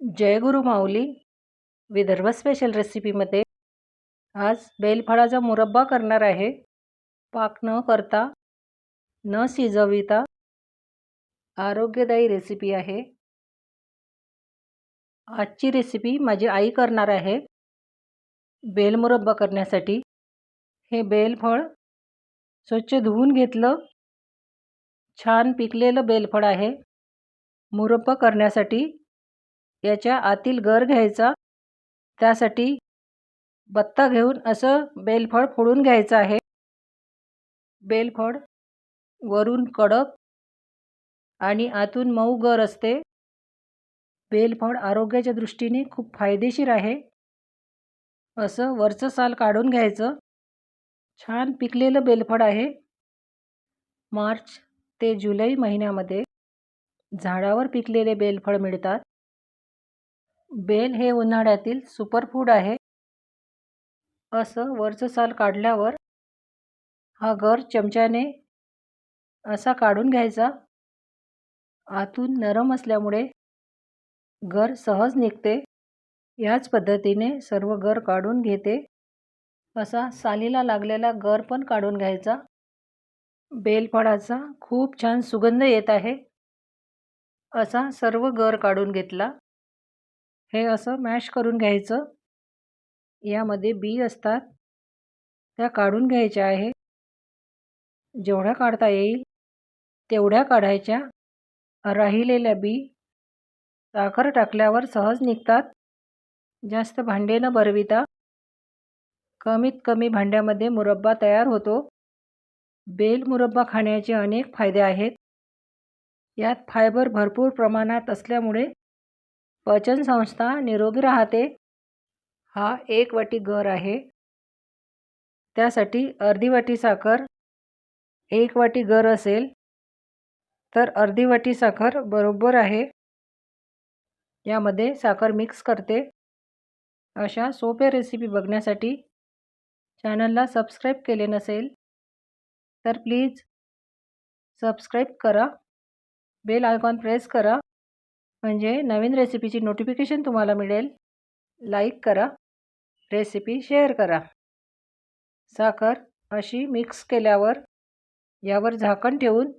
जयगुरु माऊली Vidarbha special रेसिपीमध्ये आज बेलफळाचा मुरब्बा करणार आहे. पाक न करता न शिजविता आरोग्यदायी रेसिपी आहे. आजची रेसिपी माझी आई करणार आहे. बेल मुरब्बा करण्यासाठी. हे बेलफळ स्वच्छ धुवून घेतलं. छान पिकलेलं बेलफळ आहे. मुरब्बा करण्यासाठी याच्या आतील गर घ्यायचा. त्यासाठी बत्ता घेऊन असं बेलफळ फोडून घ्यायचं आहे. बेलफळ वरून कडक आणि आतून मऊ गर असते. बेलफळ आरोग्याच्या दृष्टीने खूप फायदेशीर आहे. असं वरचं साल काढून घ्यायचं. छान पिकलेलं बेलफळ आहे. मार्च ते जुलै महिन्यामध्ये झाडावर पिकलेले बेलफळ मिळतात. बेल हे उन्हाळ्यातील सुपरफूड आहे. असं वरचं साल काढल्यावर हा गर चमच्याने असा काढून घ्यायचा. आतून नरम असल्यामुळे गर सहज निघते. याच पद्धतीने सर्व गर काढून घेते. असा सालीला लागलेला गर पण काढून घ्यायचा. बेलफळाचा खूप छान सुगंध येत आहे. असा सर्व गर काढून घेतला. हे असं मॅश करून घ्यायचं. यामध्ये बी असतात. त्या काढून घ्यायच्या आहे. जेवढ्या काढता येईल तेवढ्या काढायच्या. राहिलेल्या बी साखर टाकल्यावर सहज निघतात. जास्त भांडे न भरविता. कमीत कमी भांड्यामध्ये मुरब्बा तयार होतो. बेल मुरब्बा खाण्याचे अनेक फायदे आहेत. यात फायबर भरपूर प्रमाणात असल्यामुळे पचनसंस्था निरोगी राहते. हा एक वाटी गर आहे. त्यासाठी अर्धी वाटी साखर एक वाटी गर असेल तर अर्धी वाटी साखर बरोबर आहे. यामध्ये साखर मिक्स करते. अशा सोप्या रेसिपी बघण्यासाठी चॅनलला सबस्क्राईब केले नसेल तर प्लीज सबस्क्राईब करा. बेल आयकॉन प्रेस करा. म्हणजे नवीन रेसिपीची नोटिफिकेशन तुम्हाला मिळेल. लाईक करा. रेसिपी शेअर करा. साखर अशी मिक्स केल्यावर यावर झाकण ठेवून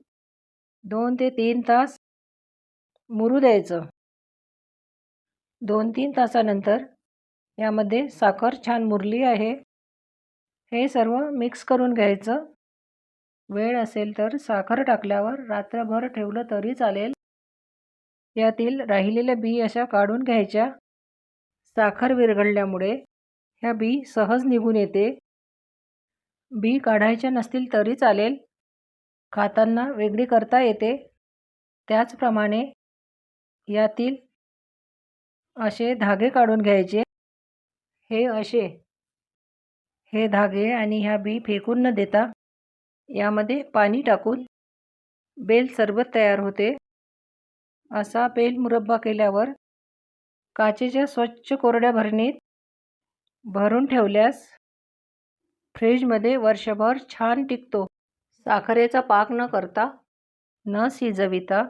दोन ते तीन तास मुरू द्यायचं. दोन तीन तासानंतर यामध्ये साखर छान मुरली आहे. हे सर्व मिक्स करून घ्यायचं. वेळ असेल तर साखर टाकल्यावर रात्रभर ठेवलं तरी चालेल. यातील राहिलेल्या बी अशा काढून घ्यायच्या. साखर विरघळल्यामुळे ह्या बी सहज निघून येते. बी काढायच्या नसतील तरी चालेल. खाताना वेगळी करता येते. त्याचप्रमाणे यातील असे धागे काढून घ्यायचे. हे असे. हे धागे आणि ह्या बी फेकून न देता यामध्ये पाणी टाकून बेल सरबत तयार होते. असा बेल मुरब्बा केल्यावर काचेच्या स्वच्छ कोरड्या भरणीत भरून ठेवल्यास फ्रीजमध्ये वर्षभर छान टिकतो. साखरेचा पाक न करता न शिजविता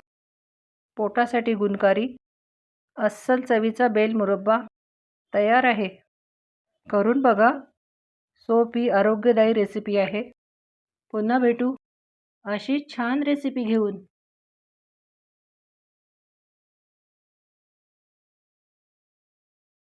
पोटासाठी गुणकारी अस्सल चवीचा बेल मुरब्बा तयार आहे. करून बघा सोपी आरोग्यदायी रेसिपी आहे. पुन्हा भेटू अशी छान रेसिपी घेऊन.